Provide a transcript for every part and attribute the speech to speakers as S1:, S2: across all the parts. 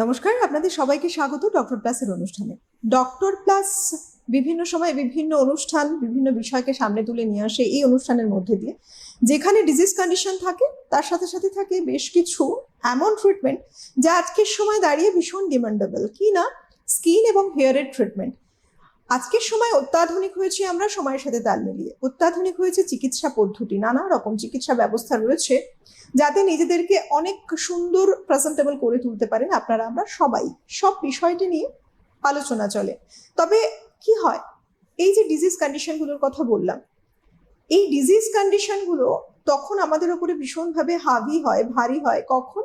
S1: নমস্কার, আপনাদের সবাইকে স্বাগত ডক্টর প্লাসের অনুষ্ঠানে। ডক্টর প্লাস বিভিন্ন সময় বিভিন্ন অনুষ্ঠান, বিভিন্ন বিষয়কে সামনে তুলে নিয়ে আসে এই অনুষ্ঠানের মধ্যে দিয়ে। যেখানে ডিজিজ কন্ডিশন থাকে, তার সাথে সাথে থাকে বেশ কিছু এমন ট্রিটমেন্ট যা আজকের সময় দাঁড়িয়ে ভীষণ ডিমান্ডেবল কি না? স্কিন এবং হেয়ারের ট্রিটমেন্ট আজকের সময় অত্যাধুনিক হয়েছে আমরা সময়ের সাথে তাল মিলিয়ে। অত্যাধুনিক হয়েছে চিকিৎসা পদ্ধতি, নানা রকম চিকিৎসা ব্যবস্থা রয়েছে যাতে নিজেদেরকে অনেক সুন্দর প্রেজেন্টেবল করে তুলতে পারেন আপনারা, আমরা সবাই। সব বিষয়টি নিয়ে আলোচনা চলে। তবে কি হয়? এই যে ডিজিজ কন্ডিশনগুলোর কথা বললাম, এই ডিজিজ কন্ডিশনগুলো তখন আমাদের উপরে ভীষণভাবে হাভি হয়, ভারী হয়। কখন?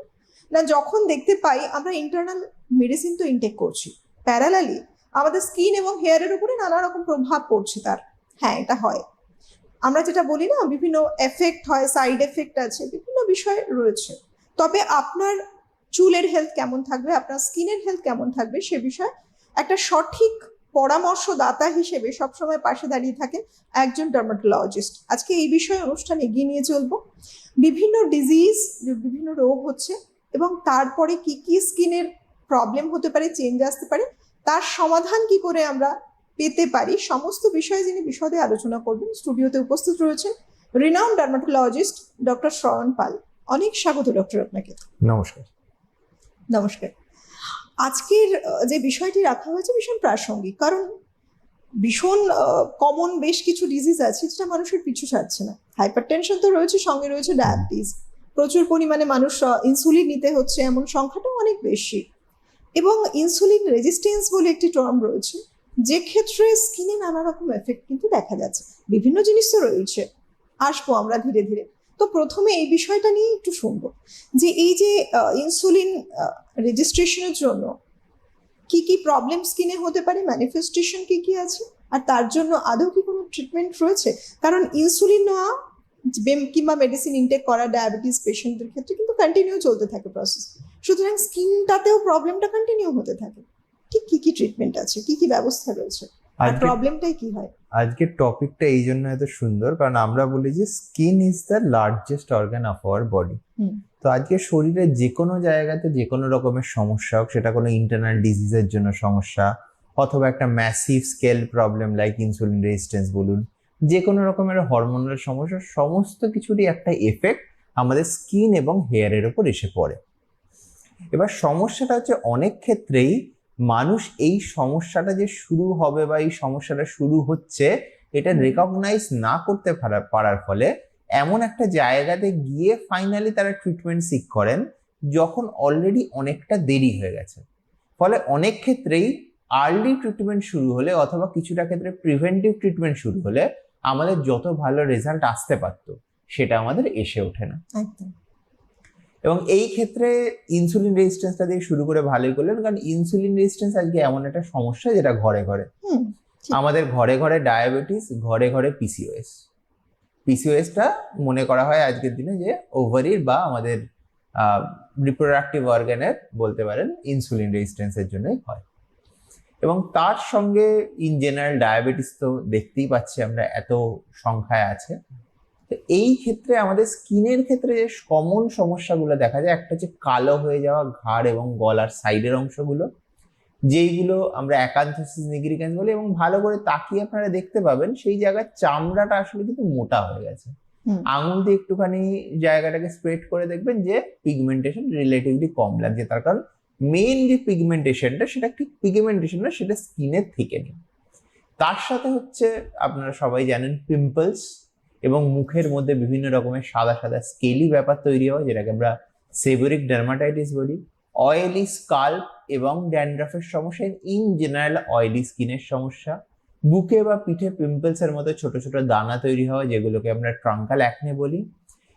S1: না, যখন দেখতে পাই আমরা ইন্টারনাল মেডিসিন তো ইনটেক করছি। প্যারালালি আমাদের স্কিন এবং হেয়ারের উপরে নানা রকম প্রভাব পড়ছে তার। হ্যাঁ এটা হয়। আমরা যেটা বলি না, বিভিন্ন এফেক্ট হয় সাইড এফেক্ট আছে, বিভিন্ন বিষয় রয়েছে। তবে আপনার চুলের হেলথ কেমন থাকবে, আপনার স্কিনের হেলথ কেমন থাকবে, সে বিষয়ে একটা সঠিক পরামর্শদাতা হিসেবে সবসময় পাশে দাঁড়িয়ে থাকে একজন ডার্মাটোলজিস্ট আজকে এই বিষয়ে অনুষ্ঠান এগিয়ে নিয়ে চলবো। বিভিন্ন ডিজিজ বিভিন্ন রোগ হচ্ছে এবং তারপরে কি কি স্কিনের প্রবলেম হতে পারে চেঞ্জ আসতে পারে তার সমাধান কি করে আমরা পেতে পারি? সমস্ত বিষয়ে যিনি বিশদে আলোচনা করবেন স্টুডিওতে উপস্থিত রয়েছেন renowned dermatologist doctor Shrayan Pal. অনেক স্বাগত ডক্টর আপনাকে।
S2: নমস্কার।
S1: নমস্কার। আজকের যে বিষয়টি রাখা হয়েছে ভীষণ প্রাসঙ্গিক কারণ ভীষণ কমন বেশ কিছু ডিজিজ আছে যেটা মানুষের পিছু ছাড়ছে না। হাইপার টেনশন তো রয়েছে সঙ্গে রয়েছে ডায়াবেটিস প্রচুর পরিমাণে মানুষ ইনসুলিন নিতে হচ্ছে এমন সংখ্যাটাও অনেক বেশি। এবং ইনসুলিন রেজিস্ট্যান্স বলে একটি টার্ম রয়েছে, যে ক্ষেত্রে স্কিনে নানা রকম এফেক্ট কিন্তু দেখা যাচ্ছে। বিভিন্ন জিনিস তো রয়েছে। আসব আমরা ধীরে ধীরে। তো প্রথমে এই বিষয়টা নিয়ে একটু শুনব, যে এই যে ইনসুলিন রেজিস্ট্রেশনের জন্য কি কি প্রবলেম স্কিনে হতে পারে ম্যানিফেস্টেশন কি কি আছে, আর তার জন্য আদৌ কি কোনো ট্রিটমেন্ট রয়েছে? কারণ ইনসুলিন নেওয়া, কিংবা মেডিসিন ইনটেক করা ডায়াবেটিস পেশেন্টদের ক্ষেত্রে কিন্তু কন্টিনিউ চলতে থাকে প্রসেস সুতরাং স্কিনটাতেও প্রবলেমটা কন্টিনিউ হতে থাকে। ঠিক কি কি ট্রিটমেন্ট আছে? কি কি ব্যবস্থা রয়েছে? আর প্রবলেমটাই কি হয়?
S2: আজকের টপিকটা এই জন্য এত সুন্দর কারণ আমরা বলি যে skin is the largest organ of our body. তো আজকে শরীরে যে কোনো জায়গাতে যে কোনো রকমের সমস্যা হোক সেটা কোনো ইন্টারনাল ডিজিজের জন্য সমস্যা অথবা একটা massive scale problem like insulin resistance বলুন যে কোনো রকমের হরমোনাল সমস্যা সমস্ত কিছুরই একটা এফেক্ট আমাদের স্কিন এবং হেয়ারের উপর এসে পড়ে। এবার সমস্যাটা হচ্ছে অনেক ক্ষেত্রেই মানুষ এই সমস্যাটা যে শুরু হবে বা এই সমস্যাটা শুরু হচ্ছে এটা রেকগনাইজ না করতে পারার ফলে এমন একটা জায়গাতে গিয়ে ফাইনালি তারা ট্রিটমেন্ট সিক করেন যখন অলরেডি অনেকটা দেরি হয়ে গেছে। ফলে অনেক ক্ষেত্রেই আর্লি ট্রিটমেন্ট শুরু হলে অথবা কিছুটা ক্ষেত্রে প্রিভেন্টিভ ট্রিটমেন্ট শুরু হলে আমাদের যত ভালো রেজাল্ট আসতে পারতো সেটা আমাদের এসে ওঠে না।
S1: একদম।
S2: এবং এই ক্ষেত্রে ইনসুলিন রেজিস্ট্যান্সটা দিয়ে শুরু করে ভালোই করলেন কারণ ইনসুলিন রেজিস্ট্যান্স আজকে এমন একটা সমস্যা যেটা ঘরে ঘরে। আমাদের ঘরে ঘরে ডায়াবেটিস ঘরে ঘরে পিসিওএস পিসিওএসটা মনে করা হয় আজকের দিনে যে ওভারির বা আমাদের রিপ্রোডাক্টিভ অর্গানের বলতে পারেন ইনসুলিন রেজিস্ট্যান্সের জন্যই হয়। এবং তার সঙ্গে ইন জেনারেল ডায়াবেটিস তো দেখতেই পাচ্ছি আমরা এত সংখ্যায় আছে। তো এই ক্ষেত্রে আমাদের স্কিনের ক্ষেত্রে যে কমন সমস্যাগুলো দেখা যায় একটা হচ্ছে কালো হয়ে যাওয়া ঘাড় এবং গলার সাইডের অংশগুলো যেইগুলো আমরা একান্থোসিস নিগ্রিক্যান্স বলি এবং ভালো করে তাকিয়ে আপনারা দেখতে পাবেন সেই জায়গার চামড়াটা আসলে কিন্তু মোটা হয়ে গেছে। আঙুল দিয়ে একটুখানি জায়গাটাকে স্প্রেড করে দেখবেন যে পিগমেন্টেশন রিলেটিভলি কম লাগছে তার কারণ মেইন যে পিগমেন্টেশনটা সেটা ঠিক পিগমেন্টেশন না সেটা স্কিনের থেকে নেই। তার সাথে হচ্ছে আপনারা সবাই জানেন পিম্পলস এবং মুখের মধ্যে বিভিন্ন রকমের সাদা সাদা স্কেলি ব্যাপার তৈরি হয়, যেটাকে আমরা সেবোরিক ডার্মাটাইটিস বলি। অয়েলি স্কাল্প এবং ড্যান্ড্রাফের সমস্যা ইন জেনারেল অয়েলি স্কিনের সমস্যা। বুকে বা পিঠে পিম্পলস এর মতো ছোট ছোট দানা তৈরি হয়, যেগুলোকে আমরা ট্রাঙ্কাল অ্যাকনে বলি।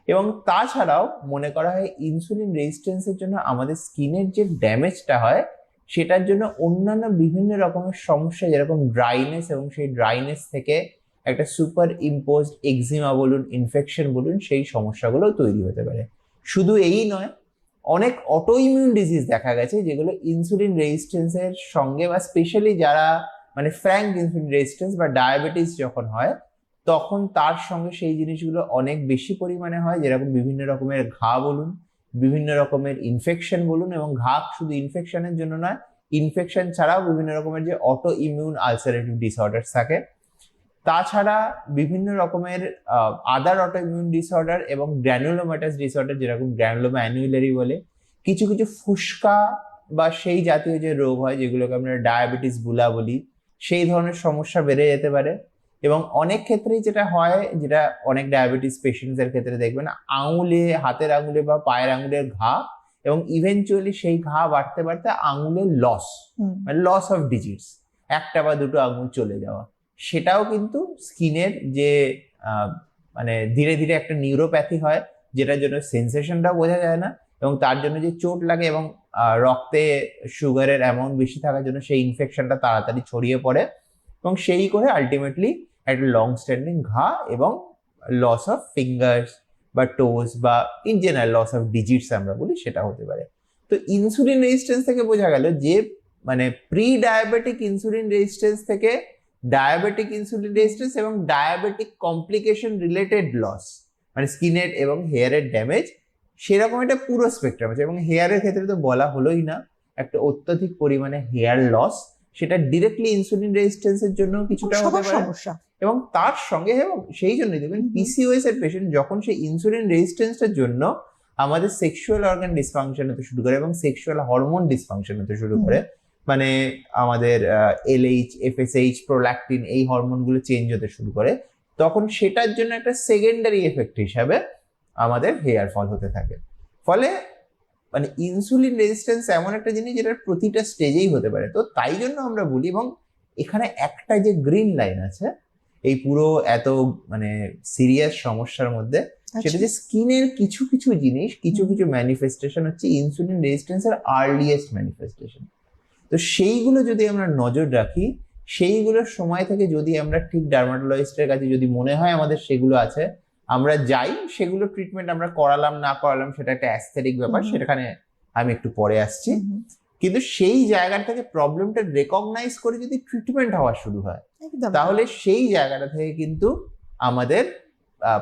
S2: এবং তাছাড়াও মনে করা হয় ইনসুলিন রেজিস্ট্যান্সের জন্য আমাদের স্কিনের যে ড্যামেজটা হয়, সেটার জন্য অন্যান্য বিভিন্ন রকমের সমস্যা, যেরকম ড্রাইনেস এবং সেই ড্রাইনেস থেকে একটা সুপার ইম্পোজড এক্সিমা বলুন ইনফেকশন বলুন, সেই সমস্যাগুলো তৈরি হতে পারে। শুধু এই নয়, অনেক অটো ইমিউন ডিজিজ দেখা গেছে যেগুলো ইনসুলিন রেজিস্ট্যান্সের সঙ্গে বা স্পেশালি যারা মানে ফ্র্যাঙ্ক ইনসুলিন রেজিস্ট্যান্স বা ডায়াবেটিস যখন হয়, তখন তার সঙ্গে সেই জিনিসগুলো অনেক বেশি পরিমাণে হয়, যেরকম বিভিন্ন রকমের ঘা বলুন, বিভিন্ন রকমের ইনফেকশন বলুন এবং ঘা শুধু ইনফেকশনের জন্য নয় ইনফেকশন ছাড়াও বিভিন্ন রকমের যে অটো ইমিউন আলসারেটিভ ডিসঅর্ডার থাকে তাছাড়া বিভিন্ন রকমের আদার অটো ইমিউন ডিসঅর্ডার এবং গ্র্যানুলোমাটাস ডিসঅর্ডার যেরকম গ্র্যানুলোমা অ্যানুইলারি বলে কিছু কিছু ফুসকা বা সেই জাতীয় যে রোগ হয় যেগুলোকে আমরা ডায়াবেটিস বুলা বলি সেই ধরনের সমস্যা বেড়ে যেতে পারে। এবং অনেক ক্ষেত্রেই যেটা হয় যেটা অনেক ডায়াবেটিস পেশেন্টসের ক্ষেত্রে দেখবেন আঙুলে হাতের আঙুলে বা পায়ের আঙুলের ঘা এবং ইভেনচুয়ালি সেই ঘা বাড়তে বাড়তে আঙুলের লস মানে লস অফ ডিজিটস একটা বা দুটো আঙুল চলে যাওয়া। সেটাও কিন্তু স্কিনের যে মানে ধীরে ধীরে একটা নিউরোপ্যাথি হয়, যেটার জন্য সেন্সেশনটাও বোঝা যায় না এবং তার জন্য যে চোট লাগে এবং রক্তে সুগারের অ্যামাউন্ট বেশি থাকার জন্য সেই ইনফেকশনটা তাড়াতাড়ি ছড়িয়ে পড়ে এবং সেই করে আলটিমেটলি একটা লং স্ট্যান্ডিং ঘা এবং লস অফ ফিঙ্গার্স বা টোজ বা in general loss of digits আমরা বলি, সেটা হতে পারে। তো ইনসুলিন রেজিস্ট্যান্স থেকে বোঝা গেল যে মানে প্রি ডায়াবেটিক ইনসুলিন রেজিস্ট্যান্স থেকে ডায়াবেটিক ইনসুলিন রেজিস্ট্যান্স এবং ডায়াবেটিক কমপ্লিকেশন রিলেটেড লস মানে স্কিনের এবং হেয়ারের ড্যামেজ সেরকম একটা পুরো স্পেকট্রাম আছে এবং হেয়ারের ক্ষেত্রে তো বলা হলোই না। একটা অত্যধিক পরিমাণে হেয়ার লস সেটা ডিরেক্টলি ইনসুলিন রেজিস্ট্যান্সের জন্য কিছুটা হতে পারে।
S1: সমস্যা।
S2: এবং তার সঙ্গে এবং সেই জন্যই দেখবেন। পিসিওএস এর পেশেন্ট যখন সেই ইনসুলিন রেজিস্ট্যান্সটার জন্য আমাদের সেক্সুয়াল অর্গান ডিসফাংশন হতে শুরু করে এবং সেক্সুয়াল হরমোন ডিসফাংশন হতে শুরু করে মানে আমাদের এলএইচ এফএসএইচ প্রোল্যাকটিন এই হরমোনগুলো চেঞ্জ হতে শুরু করে তখন সেটার জন্য একটা সেকেন্ডারি এফেক্ট হিসাবে আমাদের হেয়ার ফল হতে থাকে। ফলে মানে ইনসুলিন রেজিস্ট্যান্স এমন একটা জিনিস যেটার প্রতিটা স্টেজেই হতে পারে। তো তাই জন্য আমরা বলি এবং এখানে একটা যে গ্রিন লাইন আছে এই পুরো এত মানে সিরিয়াস সমস্যার মধ্যে সেটা যে স্কিনের কিছু কিছু জিনিস কিছু কিছু ম্যানিফেস্টেশন হচ্ছে ইনসুলিন রেজিস্ট্যান্সের আর্লিয়েস্ট ম্যানিফেস্টেশন তো সেইগুলো যদি আমরা নজর রাখি সেইগুলোর সময় থেকে যদি আমরা ঠিক ডার্মাটোলজিস্টের কাছে যদি মনে হয় আমাদের সেগুলো আছে আমরা যাই সেগুলো ট্রিটমেন্ট আমরা করালাম না করালাম সেটা একটা অ্যাস্থেটিক ব্যাপার। সেখানে আমি একটু পরে আসছি। কিন্তু সেই জায়গা থেকে প্রবলেমটা রেকগনাইজ করে যদি ট্রিটমেন্ট হওয়া শুরু হয় তাহলে সেই জায়গাটা থেকে কিন্তু আমাদের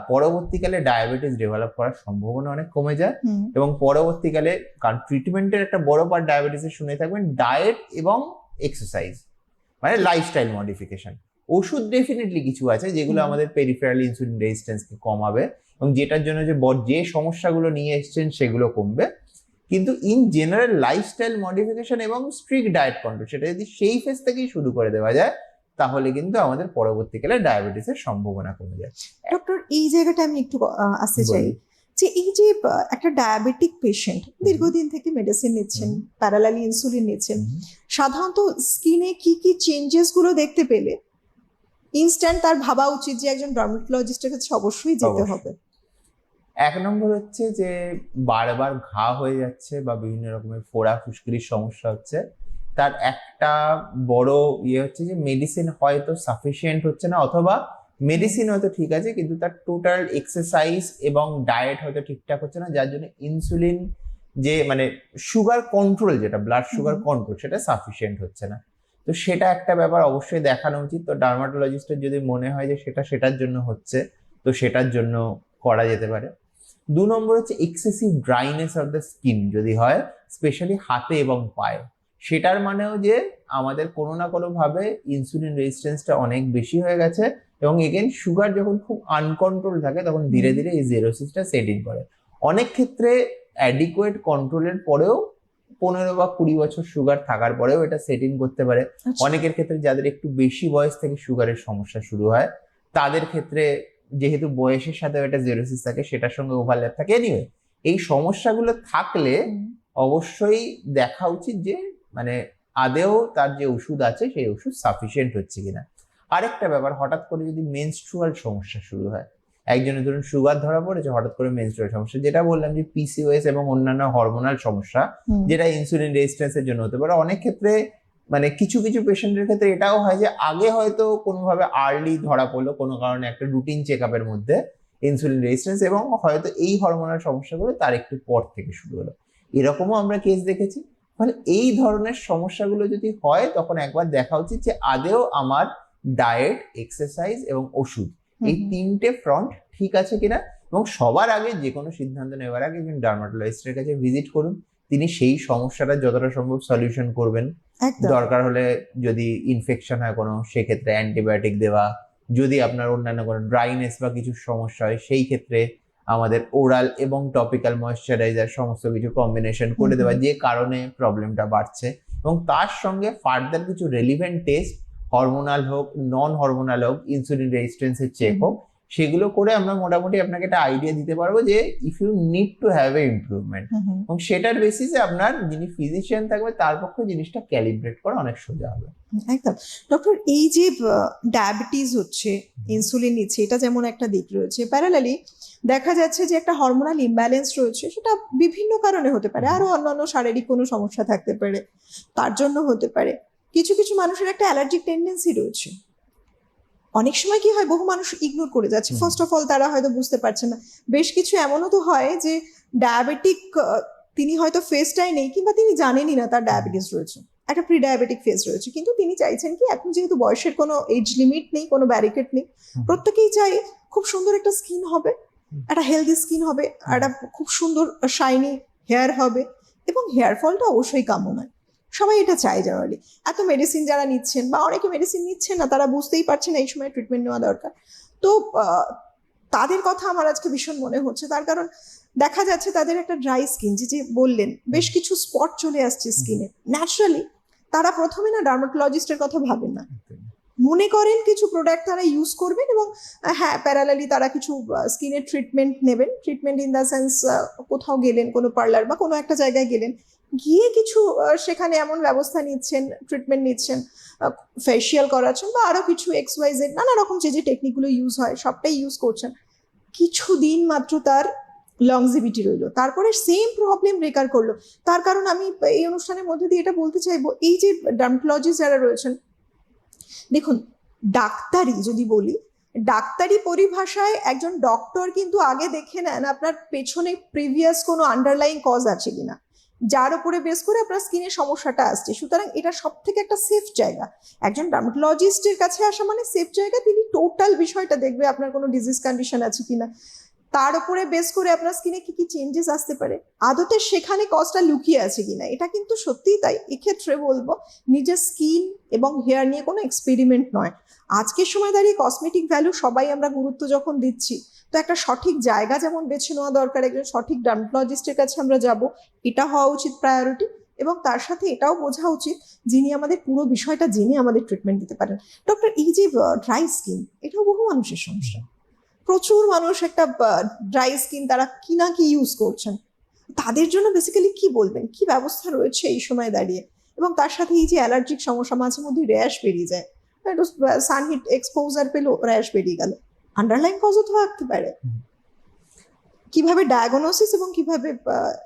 S2: পরবর্তীকালে ডায়াবেটিস ডেভেলপ করার সম্ভাবনা অনেক কমে যায় এবং পরবর্তীকালে কারণ ট্রিটমেন্টের একটা বড় পার্ট ডায়াবেটিসের শুনে থাকবেন ডায়েট এবং এক্সারসাইজ মানে লাইফস্টাইল মডিফিকেশন ওষুধ ডেফিনেটলি কিছু আছে যেগুলো আমাদের পেরিফেরাল ইনসুলিন রেজিস্ট্যান্সকে কমাবে এবং যেটার জন্য যে বড়- যে সমস্যাগুলো নিয়ে এসছেন সেগুলো কমবে। কিন্তু ইন জেনারেল লাইফস্টাইল মডিফিকেশন এবং স্ট্রিক্ট ডায়েট কন্ট্রোল সেটা যদি সেই ফেজ থেকেই শুরু করে দেওয়া যায় তাহলে কিন্তু আমাদের পরবর্তীকালে ডায়াবেটিসের সম্ভাবনা কমে যায়
S1: ডক্টর এই জায়গাটা আমি একটু আসতে চাই যে এই যে একটা ডায়াবেটিক পেশেন্ট দীর্ঘদিন থেকে মেডিসিন নিচ্ছেন। প্যারালালি ইনসুলিন নিচ্ছেন সাধারণত স্কিনে কি কি চেঞ্জেসগুলো দেখতে পেলে ইনস্ট্যান্ট তার ভাবা উচিত যে একজন ডার্মাটোলজিস্টের কাছে অবশ্যই যেতে হবে।
S2: এক নম্বর হচ্ছে যে বারবার ঘা হয়ে যাচ্ছে বা বিভিন্ন রকমের ফোড়া ফুসকিরির সমস্যা হচ্ছে। তার একটা বড় ইয়ে হচ্ছে যে মেডিসিন হয়তো সাফিসিয়েন্ট হচ্ছে না অথবা মেডিসিন হয়তো ঠিক আছে কিন্তু তার টোটাল এক্সারসাইজ এবং ডায়েট হয়তো ঠিকঠাক হচ্ছে না যার জন্য ইনসুলিন যে মানে সুগার কন্ট্রোল যেটা ব্লাড সুগার কন্ট্রোল সেটা সাফিসিয়েন্ট হচ্ছে না। তো সেটা একটা ব্যাপার অবশ্যই দেখানো উচিত। তো ডার্মাটোলজিস্টের যদি মনে হয় যে সেটা সেটার জন্য হচ্ছে তো সেটার জন্য করা যেতে পারে। দু নম্বর হচ্ছে excessive dryness of the skin যদি হয় স্পেশালি হাতে এবং পায়ে। সেটার মানেও যে আমাদের কোনো না কোনো ভাবে ইনসুলিন রেজিস্ট্যান্সটা অনেক বেশি হয়ে গেছে এবং এগেন সুগার যখন খুব আনকন্ট্রোল থাকে তখন ধীরে ধীরে এই জেরোসিসটা সেট ইন করে। অনেক ক্ষেত্রে অ্যাডিকুয়েট কন্ট্রোলের পরেও পনেরো বা কুড়ি বছর সুগার থাকার পরেও এটা সেট ইন করতে পারে।
S1: আচ্ছা।
S2: অনেকের ক্ষেত্রে যাদের একটু বেশি বয়স থেকে সুগারের সমস্যা শুরু হয় তাদের ক্ষেত্রে যেহেতু বয়সের সাথে একটা জেরোসিস থাকে সেটার সঙ্গে ওভারল্যাপ থাকে। এনিওয়ে এই সমস্যাগুলো থাকলে অবশ্যই দেখা উচিত যে মানে আদেও তার যে ওষুধ আছে সেই ওষুধ সাফিসিয়েন্ট হচ্ছে কিনা। আরেকটা ব্যাপার হঠাৎ করে যদি মেনস্ট্রুয়াল সমস্যা শুরু হয় একজনের ধরুন সুগার ধরা পড়েছে হঠাৎ করে মেনস্ট্রুয়াল সমস্যা যেটা বললাম যে পিসিওএস এবং অন্যান্য হরমোনাল সমস্যা যেটা ইনসুলিন রেজিস্ট্যান্সের জন্য হতে পারে অনেক ক্ষেত্রে মানে কিছু কিছু পেশেন্টের ক্ষেত্রে এটাও হয় যে আগে হয়তো কোনোভাবে আর্লি ধরা পড়ল কোনো কারণে একটা রুটিন চেক আপের মধ্যে ইনসুলিন রেজিস্ট্যান্স এবং হয়তো এই হরমোনাল সমস্যাগুলো তার একটু পর থেকে শুরু হলো। এরকমও আমরা কেস দেখেছি। ফলে এই ধরনের সমস্যাগুলো যদি হয় তখন একবার দেখা উচিত যে আদেও আমার ডায়েট এক্সারসাইজ এবং ওষুধ এই তিনটে ফ্রন্ট ঠিক আছে কিনা? এবং সবার আগে যে কোনো সিদ্ধান্ত নেওয়ার আগে একজন ডার্মাটোলজিস্টের কাছে ভিজিট করুন। তিনি সেই সমস্যাটা যতটা সম্ভব সলিউশন করবেন। দরকার হলে যদি ইনফেকশন হয় কোনো সেক্ষেত্রে অ্যান্টিবায়োটিক দেওয়া। যদি আপনার অন্যান্য কোনো ড্রাইনেস বা কিছু সমস্যা হয় সেই ক্ষেত্রে আমাদের ওরাল এবং টপিক্যাল ময়শ্চারাইজার সমস্ত কিছু কম্বিনেশন করে দেওয়া যে কারণে প্রবলেমটা বাড়ছে। এবং তার সঙ্গে ফার্দার কিছু রেলিভেন্ট টেস্ট হরমোনাল হোক নন হরমোনাল হোক ইনসুলিন রেজিস্ট্যান্সের চেক হোক সেগুলো করে আমরা মোটামুটি আপনাকে একটা আইডিয়া দিতে পারব যে if you need to have a improvement. এবং সেটার বেসিসে আপনার যিনি ফিজিশিয়ান থাকবে তার পক্ষে জিনিসটা ক্যালিব্রেট করা অনেক সোজা হবে।
S1: একদম। ডক্টর এই যে ডায়াবেটিস হচ্ছে ইনসুলিন নিচ্ছে এটা যেমন একটা দিক রয়েছে প্যারালালি দেখা যাচ্ছে যে একটা হরমোনাল ইমব্যালেন্স রয়েছে সেটা বিভিন্ন কারণে হতে পারে। আরও অন্যান্য শারীরিক কোনো সমস্যা থাকতে পারে তার জন্য হতে পারে। কিছু কিছু মানুষের একটা অ্যালার্জিক টেন্ডেন্সি রয়েছে। অনেক সময় কি হয় বহু মানুষ ইগনোর করে যাচ্ছে। ফার্স্ট অফ অল তারা হয়তো বুঝতে পারছে না। বেশ কিছু এমনও তো হয় যে ডায়াবেটিক তিনি হয়তো ফেসটাই নেই কিংবা তিনি জানেনই না তার ডায়াবেটিস রয়েছে। একটা প্রি ডায়াবেটিক ফেস রয়েছে। কিন্তু তিনি চাইছেন কি এখন যেহেতু বয়সের কোনো এজ লিমিট নেই কোনো ব্যারিকেড নেই প্রত্যেকেই চাই খুব সুন্দর একটা স্কিন হবে একটা হেলদি স্কিন হবে একটা খুব সুন্দর শাইনি হেয়ার হবে এবং হেয়ার ফলটা অবশ্যই কাম্য নয়। সবাই এটা চায় জেনারেলি এত মেডিসিন যারা নিচ্ছেন বা অনেকে মেডিসিন নিচ্ছেন না, তারা বুঝতেই পারছেন এই সময় ট্রিটমেন্ট নেওয়া দরকার। তো তাদের কথা আমার আজকে ভীষণ মনে হচ্ছে। তার কারণ দেখা যাচ্ছে তাদের একটা ড্রাই স্কিন যে যে বললেন, বেশ কিছু স্পট চলে আসছে স্কিনে ন্যাচারালি তারা প্রথমে না ডার্মাটোলজিস্টের কথা ভাবেন না। মনে করেন কিছু প্রোডাক্ট তারা ইউজ করবেন এবং হ্যাঁ প্যারালালি তারা কিছু স্কিনের ট্রিটমেন্ট নেবেন। ট্রিটমেন্ট ইন দ্য সেন্স কোথাও গেলেন, কোনো পার্লার বা কোনো একটা জায়গায় গেলেন। গিয়ে কিছু সেখানে এমন ব্যবস্থা নিচ্ছেন ট্রিটমেন্ট নিচ্ছেন ফেসিয়াল করাচ্ছেন বা আরও কিছু এক্স ওয়াই জেড নানা রকম যে যে টেকনিকগুলো ইউজ হয়, সবটাই ইউজ করছেন। কিছুদিন মাত্র তার লংজিভিটি রইল। তারপরে সেম প্রবলেম রেকার করল। তার কারণ আমি এই অনুষ্ঠানের মধ্যে দিয়ে এটা বলতে চাইব, এই যে ডার্মাটোলজিস্ট যারা রয়েছেন, দেখুন, ডাক্তারি যদি বলি, ডাক্তারি পরিভাষায় একজন ডক্টর কিন্তু আগে দেখে নেন আপনার পেছনে প্রিভিয়াস কোনো আন্ডারলাইন কজ আছে কিনা। যার উপরে বেস করে আপনার স্কিনের সমস্যাটা আসছে। সুতরাং এটা সব থেকে একটা সেফ জায়গা। একজন ডার্মাটোলজিস্টের কাছে আসা মানে সেফ জায়গা, তিনি টোটাল বিষয়টা দেখবে আপনার কোনো ডিজিজ কন্ডিশন আছে কিনা। তার উপরে বেস করে আপনার স্কিনে কি কি চেঞ্জেস আসতে পারে। আদতে সেখানে কজটা লুকিয়ে আছে কিনা। এটা কিন্তু সত্যিই তাই। এক্ষেত্রে বলব, নিজের স্কিন এবং হেয়ার নিয়ে কোনো এক্সপেরিমেন্ট নয়। আজকের সময় দাঁড়িয়ে কসমেটিক ভ্যালু সবাই আমরা গুরুত্ব যখন দিচ্ছি তো একটা সঠিক জায়গা যেমন বেছে নেওয়া দরকার, একজন সঠিক ডার্মাটোলজিস্টের কাছে আমরা যাব, এটা হওয়া উচিত প্রায়োরিটি এবং তার সাথে এটাও বোঝা উচিত যিনি আমাদের পুরো বিষয়টা জেনে আমাদের ট্রিটমেন্ট দিতে পারেন। ডক্টর এই যে ড্রাই স্কিন এটাও বহু মানুষের সমস্যা। প্রচুর মানুষ একটা ড্রাই স্কিন তারা কি না কি ইউজ করছেন। তাদের জন্য বেসিক্যালি কি বলবেন? কি ব্যবস্থা রয়েছে এই সময় দাঁড়িয়ে? এবং তার সাথে এই যে অ্যালার্জিক সমস্যা মাঝে মধ্যে র্যাশ বেরিয়ে যায়। সানহিট এক্সপোজার পেল র্যাশ বেরিয়ে গেল। আন্ডারলাইন কজও তো থাকতে পারে। কীভাবে ডায়াগনোসিস এবং কীভাবে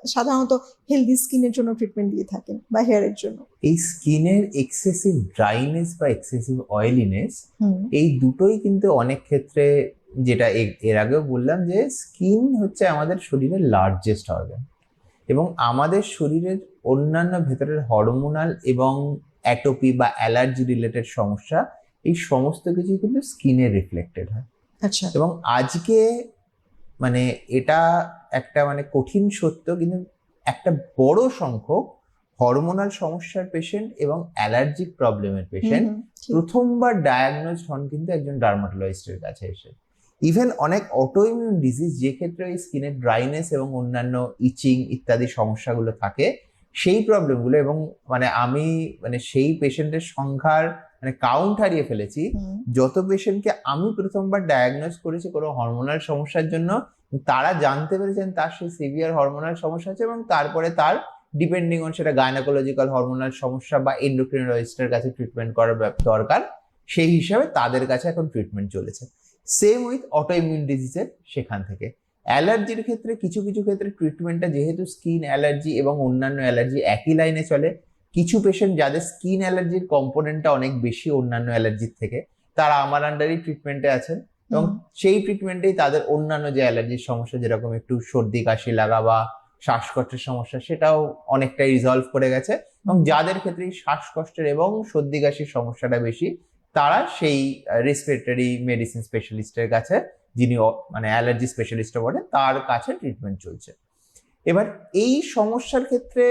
S1: সাধারণত হেলদি স্কিনের জন্য ট্রিটমেন্ট দিয়ে থাকেন বা হেয়ারের জন্য?
S2: এই স্কিনের এক্সেসিভ ড্রাইনেস বা এক্সেসিভ অয়েলিনেস এই দুটোই কিন্তু অনেক ক্ষেত্রে যেটা এর আগেও বললাম যে স্কিন হচ্ছে আমাদের শরীরের লার্জেস্ট অর্গান এবং আমাদের শরীরের অন্যান্য ভেতরের হরমোনাল এবং অ্যাটোপি বা অ্যালার্জি রিলেটেড সমস্যা এই সমস্ত কিছু কিন্তু স্কিনে রিফ্লেক্টেড হয়।
S1: আচ্ছা
S2: এবং আজকে মানে এটা একটা মানে কঠিন সত্য কিন্তু একটা বড় সংখ্যক হরমোনাল সমস্যার পেশেন্ট এবং অ্যালার্জিক প্রবলেমের পেশেন্ট। প্রথমবার ডায়াগনোজ হন কিন্তু একজন ডার্মাটোলজিস্টের কাছে এসে ইভেন অনেক অটোইমিউন ডিজিজ যে ক্ষেত্রে ওই স্কিনের ড্রাইনেস এবং অন্যান্য ইচিং ইত্যাদি সমস্যাগুলো থাকে সেই প্রবলেমগুলো এবং মানে আমি মানে সেই পেশেন্টের সংখ্যার মানে কাউন্ট হারিয়ে ফেলেছি। যত পেশেন্টকে আমি প্রথমবার ডায়াগনোজ করেছি কোনো হরমোনাল সমস্যার জন্য তারা জানতে পেরেছেন তার সেই সিভিয়ার হরমোনাল সমস্যা আছে এবং তারপরে তার ডিপেন্ডিং অন সেটা গাইনোকোলজিক্যাল হরমোনাল সমস্যা বা এন্ডোক্রিনোলজিস্টের কাছে ট্রিটমেন্ট করার দরকার সেই হিসাবে তাদের কাছে এখন ট্রিটমেন্ট চলেছে। সেম উইথ অটো ইমিউন ডিজিজের সেখান থেকে। অ্যালার্জির ক্ষেত্রে কিছু কিছু ক্ষেত্রে ট্রিটমেন্টটা যেহেতু স্কিন অ্যালার্জি এবং অন্যান্য অ্যালার্জি একই লাইনে চলে কিছু পেশেন্ট যাদের স্কিন অ্যালার্জির কম্পোনেন্টটা অনেক বেশি অন্যান্য অ্যালার্জির থেকে তারা আমার আন্ডারই ট্রিটমেন্টে আছেন এবং সেই ট্রিটমেন্টেই তাদের অন্যান্য যে অ্যালার্জির সমস্যা যেরকম একটু সর্দি কাশি লাগা বা শ্বাসকষ্টের সমস্যা সেটাও অনেকটাই রিজলভ করে গেছে এবং যাদের ক্ষেত্রে শ্বাসকষ্টের এবং সর্দি কাশির সমস্যাটা বেশি তারা সেই রেসপিরেটরি মেডিসিন স্পেশালিস্টের কাছে যিনি মানে অ্যালার্জি স্পেশালিস্ট বলে তার কাছে ট্রিটমেন্ট চলছে। এবার এই সমস্যার ক্ষেত্রে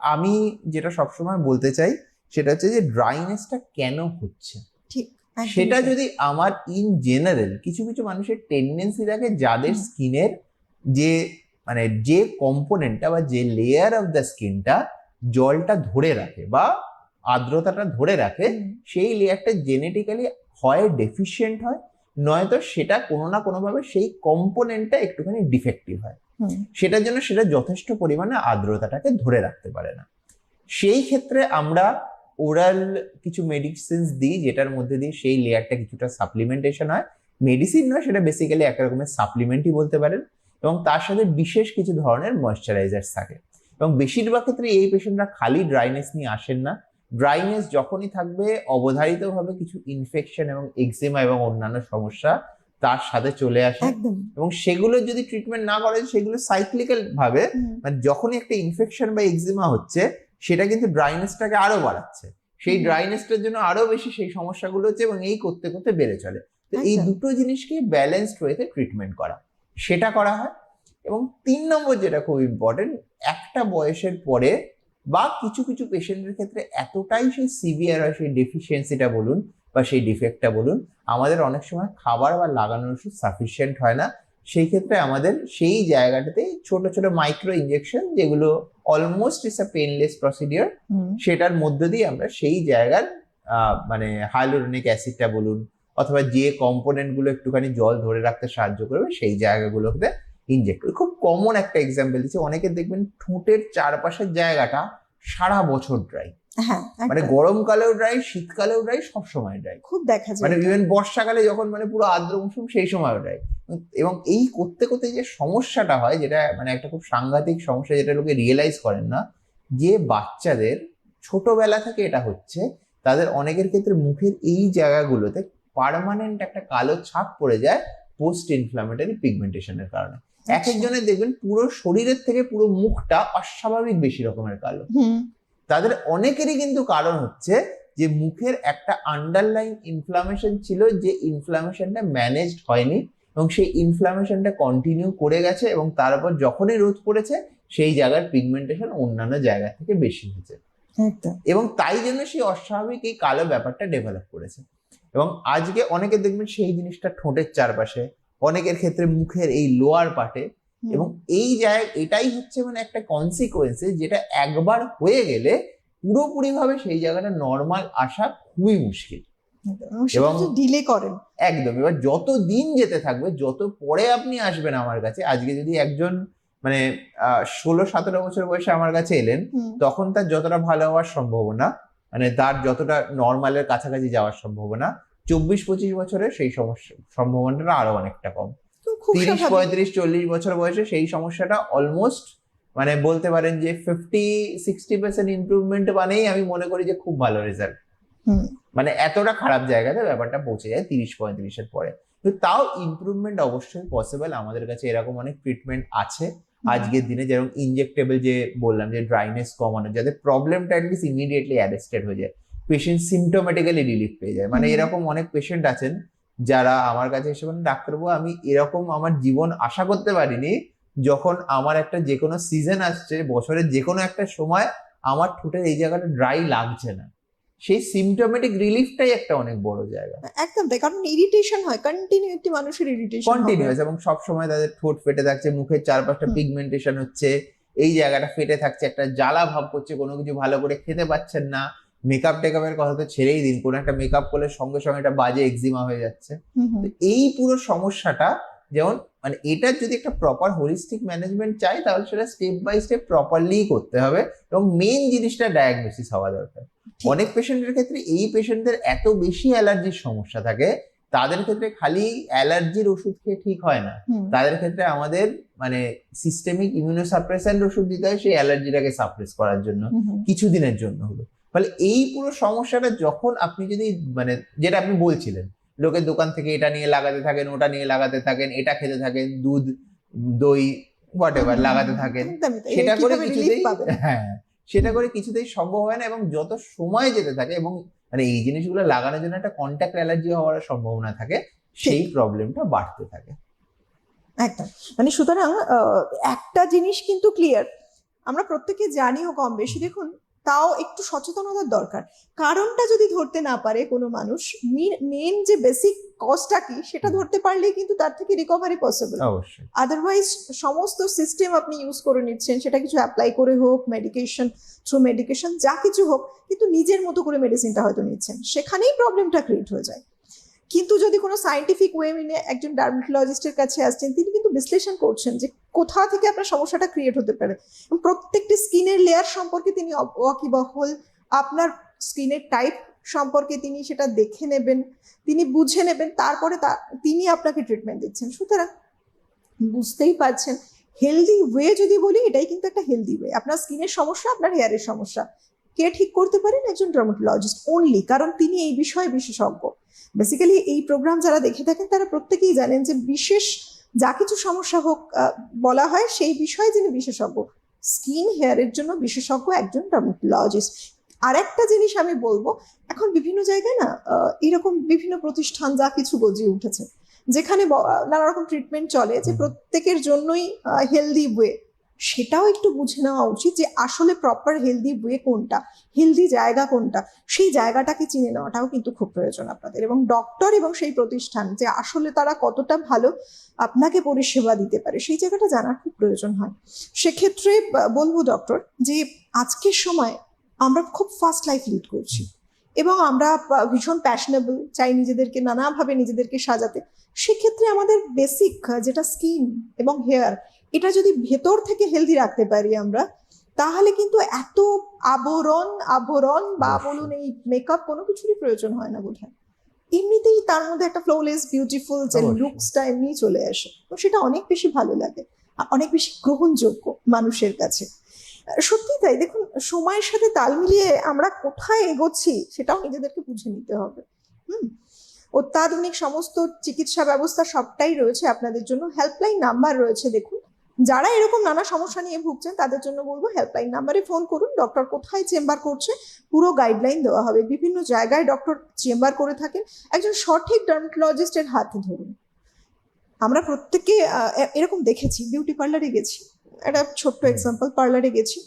S2: আমি যেটা সবসময় বলতে চাই সেটা হচ্ছে যে ড্রাইনেসটা কেন হচ্ছে?
S1: ঠিক
S2: সেটা যদি আমার ইন জেনারেল কিছু কিছু মানুষের টেন্ডেন্সি থাকে যাদের স্কিনের যে মানে যে কম্পোনেন্টটা বা যে লেয়ার অফ দ্য স্কিনটা জলটা ধরে রাখে বা আর্দ্রতাটা ধরে রাখে সেই লেয়ারটা জেনেটিক্যালি হয় ডেফিসিয়েন্ট হয় নয়তো সেটা কোনো না কোনোভাবে সেই কম্পোনেন্টটা একটুখানি ডিফেক্টিভ হয়। সেটার জন্য সেটা যথেষ্ট পরিমাণে আর্দ্রতাটাকে ধরে রাখতে পারে না। সেই ক্ষেত্রে আমরা ওরাল কিছু মেডিসিনস দিই, যেটার মধ্যে দিয়ে সেই লেয়ারটা কিছুটা সাপ্লিমেন্টেশন হয়। মেডিসিন নয়, সেটা বেসিক্যালি এক রকমের সাপ্লিমেন্টই বলতে পারেন এবং তার সাথে বিশেষ কিছু ধরনের ময়শ্চারাইজার্স থাকে। এবং বেশিরভাগ ক্ষেত্রে এই পেশেন্টরা খালি ড্রাইনেস নিয়ে আসেন না। ড্রাইনেস যখনই থাকবে, অবধারিতভাবে কিছু ইনফেকশন এবং এক্সিমা এবং অন্যান্য সমস্যা তার সাথে চলে আসে। এবং সেগুলোর যদি ট্রিটমেন্ট না করে সেগুলো সাইক্লিক্যাল ভাবে মানে যখনই একটা ইনফেকশন বা এক্সিমা হচ্ছে সেটা কিন্তু ড্রাইনেসটাকে আরও বাড়াচ্ছে। সেই ড্রাইনেসটার জন্য আরও বেশি সেই সমস্যাগুলো হচ্ছে এবং এই করতে করতে বেড়ে চলে। তো এই দুটো জিনিসকে ব্যালেন্সড ওয়েতে ট্রিটমেন্ট করা। সেটা করা হয় এবং তিন নম্বর যেটা খুব ইম্পর্টেন্ট একটা বয়সের পরে বা কিছু কিছু পেশেন্টের ক্ষেত্রে এতটাই সেই সিভিয়ার হয় সেই ডেফিসিয়েন্সিটা বলুন বা সেই ডিফেক্টটা বলুন আমাদের অনেক সময় খাবার বা লাগানোর ওষুধ সাফিসিয়েন্ট হয় না। সেই ক্ষেত্রে আমাদের সেই জায়গাটাতে ছোট ছোট মাইক্রো ইঞ্জেকশন যেগুলো almost is a painless procedure সেটার মধ্য দিয়ে আমরা সেই জায়গার আহ, মানে হাইলোরনিক অ্যাসিডটা বলুন অথবা যে কম্পোনেন্টগুলো একটুখানি জল ধরে রাখতে সাহায্য করবে সেই জায়গাগুলোতে ইনজেক্ট করি। খুব কমন একটা এক্সাম্পল দিচ্ছি। অনেকে দেখবেন ঠোঁটের চারপাশের জায়গাটা সারা বছর ড্রাই
S1: হ্যাঁ
S2: মানে গরমকালেও ড্রাই শীতকালেও ড্রাই সবসময় ড্রাই
S1: খুব দেখা যায়।
S2: মানে ইভেন বর্ষাকালে যখন মানে পুরো আর্দ্র মৌসুম সেই সময়ও ড্রাই এবং এই করতে করতে যে সমস্যাটা হয় যেটা মানে একটা খুব সাংঘাতিক সমস্যা যেটা লোকে রিয়েলাইজ করেন না যে বাচ্চাদের ছোটবেলা থেকে এটা হচ্ছে তাদের অনেকের ক্ষেত্রে মুখের এই জায়গাগুলোতে পার্মানেন্ট একটা কালো ছাপ পড়ে যায় পোস্ট ইনফ্লামেটারি পিগমেন্টেশনের কারণে। এক
S1: আচ্ছা।
S2: একজনের দেখবেন পুরো শরীরের থেকে পুরো মুখটা অস্বাভাবিক বেশি রকমের কালো। তাদের অনেকেরই কিন্তু কারণ হচ্ছে যে মুখের একটা আন্ডারলাইন ইনফ্লামেশন ছিল যে ইনফ্লামেশনটা ম্যানেজড হয়নি এবং সেই ইনফ্লামেশনটা কন্টিনিউ করে গেছে এবং তারপর যখনই রোদ পড়েছে সেই জায়গার পিগমেন্টেশন অন্যান্য জায়গা থেকে বেশি হয়েছে। এবং তাই জন্য সেই অস্বাভাবিক এই কালো ব্যাপারটা ডেভেলপ করেছে। এবং আজকে অনেকে দেখবেন সেই জিনিসটা ঠোঁটের চারপাশে অনেকের ক্ষেত্রে মুখের এই লোয়ার পার্টে এবং এই জায়গা এটাই হচ্ছে মানে একটা কনসিকোয়েন্সেস যেটা একবার হয়ে গেলে পুরোপুরি ভাবে সেই জায়গাটা নর্মাল আসা খুবই মুশকিল। এবং-
S1: ডিলে করেন।
S2: একদম এবার যত দিন যেতে থাকবে যত পরে আপনি আসবেন আমার কাছে আজকে যদি একজন মানে ষোলো সতেরো বছর বয়সে আমার কাছে এলেন তখন তার যতটা ভালো হওয়ার সম্ভাবনা মানে তার যতটা নর্মালের কাছাকাছি যাওয়ার সম্ভাবনা চব্বিশ পঁচিশ বছরে সেই সমস্যা সম্ভাবনাটা আরও অনেকটা কম। তিরিশ পঁয়ত্রিশ চল্লিশ বছর বয়সে সেই সমস্যাটা অলমোস্ট মানে বলতে পারেন যে ফিফটি সিক্সটি পার্সেন্ট ইমপ্রুভমেন্ট মানেই আমি মনে করি যে খুব ভালো রেজাল্ট মানে এতটা খারাপ জায়গাতে ব্যাপারটা পৌঁছে যায় তিরিশ পঁয়ত্রিশের পরে। তাও ইমপ্রুভমেন্ট অবশ্যই পসিবল আমাদের কাছে এরকম অনেক ট্রিটমেন্ট আছে। আজকের দিনে যেরকম ইনজেক্টেবল যে বললাম যে ড্রাইনেস কমানো যাতে প্রবলেমটা অ্যাটলিস্ট ইমিডিয়েটলি অ্যারেস্টেড হয়ে যায়। পেশেন্ট সিমটোমেটিক্যালি রিলিফ পেয়ে যায়। মানে এরকম অনেক পেশেন্ট আছেন যারা আমার কাছে এসে বলেন ডাক্তারবাবু আমি এরকম আমার জীবন আশা করতে পারিনি। যখন আমার একটা যে কোনো সিজন আসছে বছরের যে কোনো একটা সময় আমার ঠোঁটের এই জায়গাটা ড্রাই লাগছে না। সেই সিমটোমেটিক রিলিফটাই একটা অনেক বড় জায়গা।
S1: একদম তাই কারণ ইরিটেশন হয় কন্টিনিউ একটি মানুষের ইরিটেশন
S2: কন্টিনিউয়াস এবং সব সময় তাদের ঠোঁট ফেটে থাকছে মুখের চারপাশটা। পিগমেন্টেশন হচ্ছে এই জায়গাটা ফেটে থাকছে একটা জ্বালা ভাব করছে কোনো কিছু ভালো করে খেতে পাচ্ছেন না মেকআপ টেকআপের কথা তো ছেড়েই দিন। কোনো একটা মেকআপ করলে সঙ্গে সঙ্গে একটা বাজে এক্সিমা হয়ে যাচ্ছে। তো এই পুরো সমস্যাটা যেমন মানে এটার যদি একটা প্রপার হোলিস্টিক ম্যানেজমেন্ট চাই তাহলে সেটা স্টেপ বাই স্টেপ প্রপারলি করতে হবে এবং মেন জিনিসটা ডায়াগনোসিস হওয়া দরকার। অনেক পেশেন্টের ক্ষেত্রে এই পেশেন্টদের এত বেশি অ্যালার্জির সমস্যা থাকে তাদের ক্ষেত্রে খালি অ্যালার্জির ওষুধ খেয়ে ঠিক হয় না। তাদের ক্ষেত্রে আমাদের মানে সিস্টেমিক ইমিউনোসাপ্রেসেন্ট ওষুধ দিতে হয় সেই অ্যালার্জিটাকে সাপ্রেস করার জন্য। কিছুদিনের জন্য হলো। ফলে এই পুরো সমস্যাটা যখন আপনি যদি মানে যেটা আপনি বলছিলেন লোকের দোকান থেকে এটা নিয়ে লাগাতে থাকেন ওটা নিয়ে লাগাতে থাকেন এটা খেতে থাকেন দুধ দই হোয়াট এভার লাগাতে থাকেন সেটা করে কিছুতেই হ্যাঁ সেটা করে কিছুতেই সম্ভব হয় না এবং যত সময় যেতে থাকে এবং মানে এই জিনিসগুলো লাগানোর জন্য একটা কন্ট্যাক্ট অ্যালার্জি হওয়ার সম্ভাবনা থাকে সেই প্রবলেমটা বাড়তে থাকে।
S1: একদম। মানে সুতরাং একটা জিনিস কিন্তু ক্লিয়ার আমরা প্রত্যেকে জানিও কম বেশি। দেখুন তাও একটু সচেতনতার দরকার। কারণটা যদি ধরতে না পারে কোনো মানুষ মেন যে বেসিক কজটা কি সেটা ধরতে পারলে কিন্তু তার থেকে রিকভারি পসিবল আদারওয়াইজ সমস্ত সিস্টেম আপনি ইউজ করে নিচ্ছেন সেটা কিছু অ্যাপ্লাই করে হোক মেডিকেশন থ্রু মেডিকেশন যা কিছু হোক কিন্তু নিজের মতো করে মেডিসিনটা হয়তো নিচ্ছেন। সেখানেই প্রবলেমটা ক্রিয়েট হয়ে যায়। কিন্তু যদি কোনো সাইন্টিফিক ওয়ে মেনে একজন ডার্মাটোলজিস্টের কাছে আসছেন, তিনি কিন্তু বিশ্লেষণ করছেন যে কোথা থেকে আপনার সমস্যাটা ক্রিয়েট হতে পারে। প্রত্যেকটি স্কিনের লেয়ার সম্পর্কে তিনি ওয়াকিবহল, আপনার স্কিনের টাইপ সম্পর্কে তিনি সেটা দেখে নেবেন, তিনি বুঝে নেবেন, তারপরে তা- তিনি আপনাকে ট্রিটমেন্ট দিচ্ছেন। সুতরাং বুঝতেই পারছেন হেলদি ওয়ে যদি বলি, এটাই কিন্তু একটা হেলদি ওয়ে আপনার স্কিনের সমস্যা, আপনার হেয়ারের সমস্যা। কে ঠিক করতে পারেন? একজন ডার্মাটোলজিস্ট অনলি কারণ তিনি এই বিষয়ে বিশেষজ্ঞ। বেসিক্যালি এই প্রোগ্রাম যারা দেখে থাকেন তারা প্রত্যেকেই জানেন যে বিশেষ যা কিছু সমস্যা হোক বলা হয় সেই বিষয়ে যিনি বিশেষজ্ঞ। স্কিন হেয়ারের জন্য বিশেষজ্ঞ একজন ডার্মাটোলজিস্ট আর একটা জিনিস আমি বলব এখন বিভিন্ন জায়গায় না এরকম বিভিন্ন প্রতিষ্ঠান যা কিছু গজিয়ে উঠেছে যেখানে নানা রকম ট্রিটমেন্ট চলে যে প্রত্যেকের জন্যই হেলদি ওয়ে সেটাও একটু বুঝে নেওয়া উচিত যে আসলে প্রপার হেলদি ওয়ে কোনটা? হেলদি জায়গা কোনটা? সেই জায়গাটাকে চিনে নেওয়াটাও কিন্তু খুব প্রয়োজন আপনাদের। এবং ডক্টর এবং সেই প্রতিষ্ঠান যে আসলে তারা কতটা ভালো আপনাকে পরিষেবা দিতে পারে, সেই জায়গাটা জানার খুব প্রয়োজন হয়। সেক্ষেত্রে বলব ডক্টর যে আজকের সময় আমরা খুব ফাস্ট লাইফ লিড করছি। এবং আমরা ভীষণ প্যাশনেবল চাই নিজেদেরকে নানাভাবে নিজেদেরকে সাজাতে। সেক্ষেত্রে আমাদের বেসিক যেটা স্কিন এবং হেয়ার এটা যদি ভেতর থেকে হেলদি রাখতে পারি আমরা তাহলে কিন্তু এত আবরণ আবরণ বা বলুন এই মেকআপ কোনো কিছুরই প্রয়োজন হয় না বোধ এমনিতেই তার মধ্যে একটা ফ্লোলেস বিউটিফুল যে লুকসটা এমনি চলে আসে। তো সেটা অনেক বেশি ভালো লাগে অনেক বেশি গ্রহণযোগ্য মানুষের কাছে। সত্যি তাই দেখুন সময়ের সাথে তাল মিলিয়ে আমরা কোথায় এগোচ্ছি সেটাও নিজেদেরকে বুঝে নিতে হবে। হুম? অত্যাধুনিক সমস্ত চিকিৎসা ব্যবস্থা সবটাই রয়েছে আপনাদের জন্য। হেল্পলাইন নাম্বার রয়েছে দেখুন। যারা এরকম নানা সমস্যা নিয়ে ভুগছেন তাদের জন্য বলব হেল্পলাইন নাম্বারে ফোন করুন। ডক্টর কোথায় চেম্বার করছে পুরো গাইডলাইন দেওয়া হবে। বিভিন্ন জায়গায় ডক্টর চেম্বার করে থাকেন। একজন সঠিক ডার্মাটোলজিস্টের হাতে ধরুন। আমরা প্রত্যেকে এরকম দেখেছি বিউটি পার্লারে গেছি। একটা ছোট্ট এক্সাম্পল পার্লারে গেছি।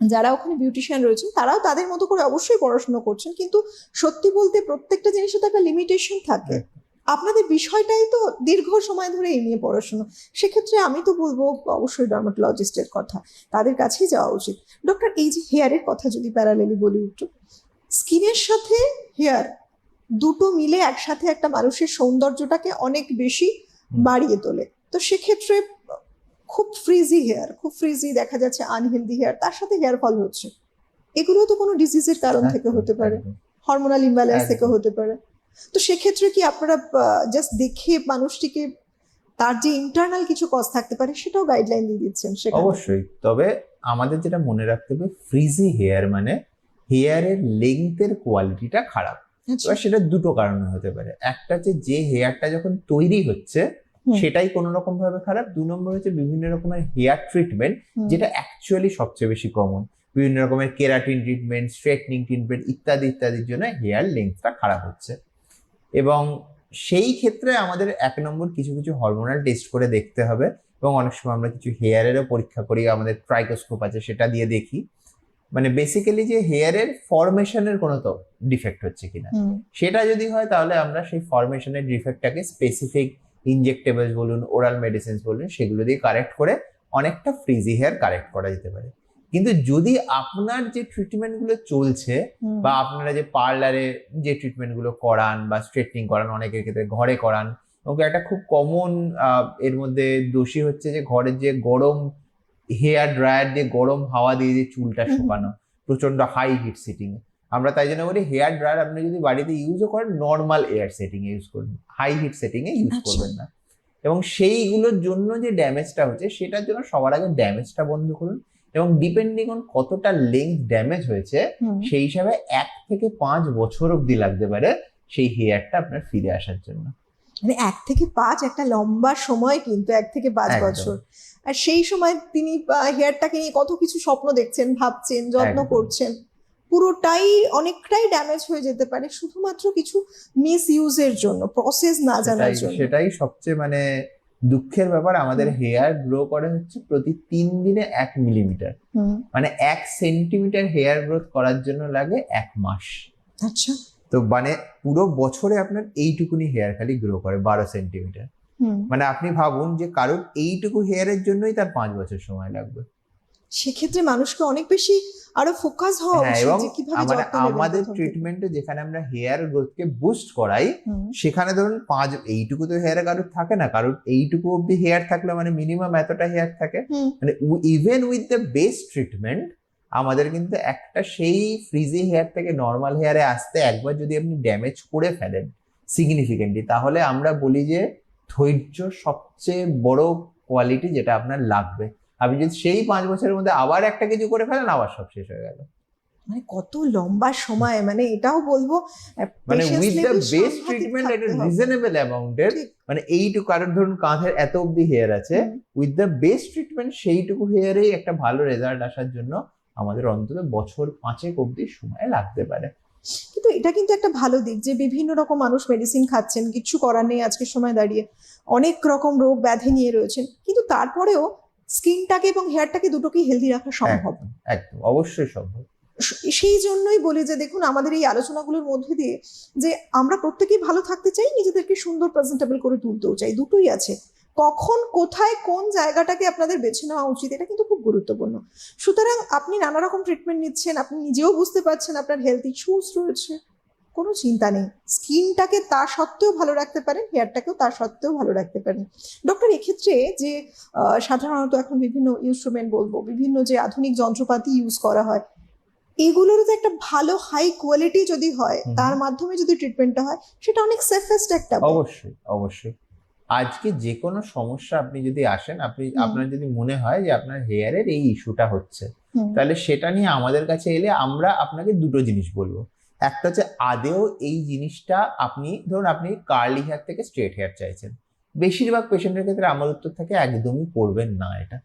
S1: যারা ওখানে বিউটিশিয়ান রয়েছেন তারাও তাদের মতো করে অবশ্যই পড়াশোনা করছেন। কিন্তু সত্যি বলতে প্রত্যেকটা জিনিসের তো একটা লিমিটেশন থাকে। আপনাদের বিষয়টাই তো দীর্ঘ সময় ধরে এই নিয়ে পড়াশুনো। সেক্ষেত্রে আমি তো বলব অবশ্যই ডার্মাটোলজিস্টের কথা। তাদের কাছেই যাওয়া উচিত। ডক্টর এই যে হেয়ারের কথা যদি প্যারালেলি বলি একটু স্কিনের সাথে হেয়ার দুটো মিলে একসাথে একটা মানুষের সৌন্দর্যটাকে অনেক বেশি বাড়িয়ে তোলে। তো সেক্ষেত্রে খুব ফ্রিজি হেয়ার খুব ফ্রিজি দেখা যাচ্ছে আনহেলদি হেয়ার তার সাথে হেয়ার ফল হচ্ছে। এগুলো তো কোনো ডিজিজের কারণ থেকে হতে পারে। Hormonal imbalance. থেকে হতে পারে। তো সেক্ষেত্রে কি আপনারা জাস্ট দেখে মানুষটিকে তার যে ইন্টারনাল কিছু কজ থাকতে পারে সেটাও গাইডলাইন দিয়ে দিচ্ছেন
S2: অবশ্যই। তবে আমাদের যেটা মনে রাখতে হবে ফ্রিজি হেয়ার মানে হেয়ারের লেংথের কোয়ালিটিটা খারাপ।
S1: আচ্ছা,
S2: এবার সেটা দুটো কারণে হতে পারে। একটা হচ্ছে যে হেয়ারটা যখন তৈরি হচ্ছে সেটাই কোনো রকম ভাবে খারাপ। দু নম্বর হচ্ছে বিভিন্ন রকমের হেয়ার ট্রিটমেন্ট যেটা অ্যাকচুয়ালি সবচেয়ে বেশি কমন বিভিন্ন রকমের কেরাটিন ট্রিটমেন্ট স্ট্রেটনিং ট্রিটমেন্ট ইত্যাদি ইত্যাদির জন্য হেয়ার লেন্থটা খারাপ হচ্ছে। এবং সেই ক্ষেত্রে আমাদের এক নম্বর কিছু কিছু হরমোনাল টেস্ট করে দেখতে হবে এবং অনেক সময় আমরা কিছু হেয়ারেরও পরীক্ষা করি আমাদের ট্রাইকোস্কোপ আছে সেটা দিয়ে দেখি। মানে বেসিক্যালি যে হেয়ারের ফরমেশনের কোনো তো ডিফেক্ট হচ্ছে কিনা। সেটা যদি হয় তাহলে আমরা সেই ফরমেশনের ডিফেক্টটাকে স্পেসিফিক ইনজেক্টেবলস বলুন ওরাল মেডিসিনস বলুন সেগুলো দিয়ে কারেক্ট করে অনেকটা ফ্রিজি হেয়ার কারেক্ট করা যেতে পারে। কিন্তু যদি আপনার যে ট্রিটমেন্টগুলো চলছে বা আপনারা যে পার্লারে যে ট্রিটমেন্টগুলো করান বা স্ট্রেটনিং করান অনেকের ক্ষেত্রে ঘরে করান এবং একটা খুব কমন এর মধ্যে দোষী হচ্ছে যে ঘরের যে গরম হেয়ার ড্রায়ার দিয়ে গরম হাওয়া দিয়ে যে চুলটা। শুকানো প্রচণ্ড হাই হিট সেটিং আমরা তাই জন্য বলি হেয়ার ড্রায়ার আপনি যদি বাড়িতে ইউজও করেন নর্মাল এয়ার সেটিং এ ইউজ করবেন হাই হিট সেটিং এ ইউজ
S1: আচ্ছা।
S2: করবেন না। এবং সেইগুলোর জন্য যে ড্যামেজটা হচ্ছে সেটার জন্য সবার আগে ড্যামেজটা বন্ধ করুন। এবং ডিপেন্ডিং অন কতটা লেন্থ ড্যামেজ হয়েছে সেই হিসাবে এক থেকে পাঁচ বছর অবধি লাগতে পারে সেই হেয়ারটা আপনার ফিরে আসার জন্য।
S1: মানে এক থেকে পাঁচ একটা লম্বা সময় কিন্তু এক থেকে পাঁচ বছর। আর সেই সময় তিনি হেয়ারটাকে নিয়ে কত কিছু স্বপ্ন দেখছেন ভাবছেন যত্ন করছেন পুরোটাই অনেকটাই ড্যামেজ হয়ে যেতে পারে শুধুমাত্র কিছু মিস ইউজের জন্য প্রসেস না জানার জন্য।
S2: সেটাই সবচেয়ে মানে দুঃখের ব্যাপার আমাদের হেয়ার গ্রো করে হচ্ছে প্রতি তিন দিনে এক মিলিমিটার মানে এক সেন্টিমিটার হেয়ার গ্রোথ করার জন্য লাগে এক মাস।
S1: আচ্ছা।
S2: তো মানে পুরো বছরে আপনার এইটুকুনি হেয়ার খালি গ্রো করে বারো সেন্টিমিটার মানে আপনি ভাবুন যে কারোর এইটুকু হেয়ারের জন্যই তার পাঁচ বছর সময় লাগবে।
S1: সেক্ষেত্রে মানুষকে অনেক বেশি আরও ফোকাস হওয়া
S2: হ্যাঁ
S1: উচিত
S2: এবং
S1: যে কীভাবে
S2: মানে আমাদের ট্রিটমেন্টে যেখানে আমরা হেয়ার গ্রোথকে বুস্ট করাই সেখানে ধরুন পাঁচ এইটুকু তো হেয়ার কারোর থাকে না কারোর এইটুকু অব্দি হেয়ার থাকলে মানে মিনিমাম এতটা হেয়ার থাকে। মানে even with the best treatment আমাদের কিন্তু একটা সেই ফ্রিজি হেয়ার থেকে নর্মাল হেয়ারে আসতে একবার যদি আপনি ড্যামেজ করে ফেলেন সিগনিফিকেন্টলি তাহলে আমরা বলি যে ধৈর্য সবচেয়ে বড় কোয়ালিটি যেটা আপনার লাগবে। আপনি যদি সেই পাঁচ বছরের মধ্যে আবার একটা কিছু করে ফেলেন আবার সব শেষ হয়ে গেল।
S1: মানে কত লম্বা সময় মানে এটাও বলব
S2: মানে উইথ দ্য বেস্ট ট্রিটমেন্ট এটা রিজনেবল অ্যামাউন্টের। মানে এইটুকু কারোর ধরুন কাঁধের এত অব্দি হেয়ার আছে উইথ দ্য বেস্ট ট্রিটমেন্ট সেইটুকু হেয়ারেই একটা ভালো রেজাল্ট আসার জন্য আমাদের অন্তত বছর পাঁচেক অব্দি সময় লাগতে পারে।
S1: কিন্তু এটা কিন্তু একটা ভালো দিক যে বিভিন্ন রকম মানুষ মেডিসিন খাচ্ছেন কিছু করার নেই আজকের সময় দাঁড়িয়ে অনেক রকম রোগ ব্যাধি নিয়ে রয়েছেন। কিন্তু তারপরেও স্কিনটাকে এবং হেয়ারটাকে দুটোকেই হেলদি রাখা সম্ভব।
S2: একদম অবশ্যই সম্ভব।
S1: সেই জন্যই বলি যে দেখুন আমাদের এই আলোচনাগুলোর মধ্যে দিয়ে যে আমরা প্রত্যেকেই ভালো থাকতে চাই নিজেদেরকে সুন্দর প্রেজেন্টেবল করে তুলতেও চাই দুটোই আছে। কখন কোথায় কোন জায়গাটাকে আপনাদের বেছে নেওয়া উচিত এটা কিন্তু খুব গুরুত্বপূর্ণ। সুতরাং আপনি নানা রকম ট্রিটমেন্ট নিচ্ছেন আপনি নিজেও বুঝতে পারছেন আপনার হেলথ ইস্যুস রয়েছে। কোনো চিন্তা নেই। স্কিনটাকে তা সত্ত্বেও ভালো রাখতে পারেন হেয়ারটাকেও তা সত্ত্বেও ভালো রাখতে পারেন। ডক্টর এক্ষেত্রে যে সাধারণত এখন বিভিন্ন ইনস্ট্রুমেন্ট বলব বিভিন্ন যে আধুনিক যন্ত্রপাতি ইউজ করা হয় এগুলোর তো একটা ভালো হাই কোয়ালিটি যদি হয় তার মাধ্যমে যদি ট্রিটমেন্টটা হয় সেটা অনেক সেফেস্ট একটা
S2: অবশ্যই অবশ্যই। আজকে যে কোনো সমস্যা আপনি যদি আসেন আপনি আপনার যদি মনে হয় যে আপনার হেয়ারের এই ইস্যুটা হচ্ছে তাহলে সেটা নিয়ে আমাদের কাছে এলে আমরা আপনাকে দুটো জিনিস বলব। একটা হচ্ছে আদেও এই জিনিসটা আপনি ধরুন আপনি কার্লি হেয়ার থেকে স্ট্রেট হেয়ার চাইছেন। বেশিরভাগ পেশেন্টের ক্ষেত্রে আমার উত্তর থাকে একদমই করবেন না এটা।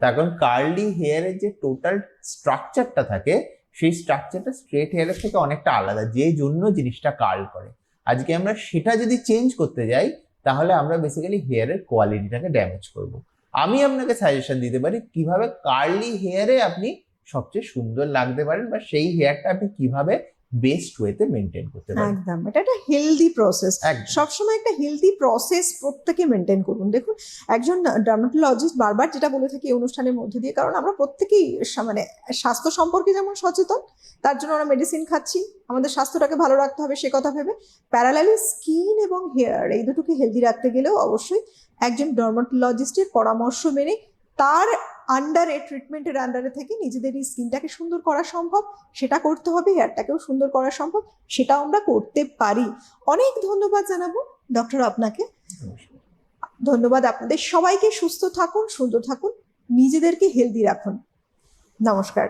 S2: তার কারণ কার্লি হেয়ারের যে টোটাল স্ট্রাকচারটা থাকে সেই স্ট্রাকচারটা স্ট্রেট হেয়ারের থেকে অনেকটা আলাদা। যে জন্য জিনিসটা কার্ল করে। আজকে আমরা সেটা যদি চেঞ্জ করতে যাই তাহলে আমরা বেসিক্যালি হেয়ারের কোয়ালিটিটাকে ড্যামেজ করব। আমি আপনাকে সাজেশন দিতে পারি কীভাবে কার্লি হেয়ারে আপনি সবচেয়ে সুন্দর লাগতে পারেন বা সেই হেয়ারটা আপনি কীভাবে বেস্ট ওয়েতে মেনটেন করতে পারেন।
S1: একদম এটা একটা হেলদি প্রসেস সবসময় একটা হেলদি প্রসেস প্রত্যেকে মেনটেন করুন। দেখুন একজন ডার্মাটোলজিস্ট বারবার যেটা বলে থাকি এই অনুষ্ঠানের মধ্যে দিয়ে কারণ আমরা প্রত্যেকেই মানে স্বাস্থ্য সম্পর্কে যেমন সচেতন তার জন্য আমরা মেডিসিন খাচ্ছি আমাদের স্বাস্থ্যটাকে ভালো রাখতে হবে সে কথা ভেবে। প্যারালালি স্কিন এবং হেয়ার এই দুটোকে হেলদি রাখতে গেলেও অবশ্যই একজন ডার্মাটোলজিস্টের পরামর্শ মেনে তার আন্ডারে ট্রিটমেন্টের আন্ডারে থেকে নিজেদের এই স্কিনটাকে সুন্দর করা সম্ভব, সেটা করতে হবে হেয়ারটাকেও সুন্দর করা সম্ভব, সেটাও আমরা করতে পারি। অনেক ধন্যবাদ জানাব ডক্টর আপনাকে। ধন্যবাদ আপনাদের। সবাইকে সুস্থ থাকুন, সুন্দর থাকুন, নিজেদেরকে হেলদি রাখুন। নমস্কার।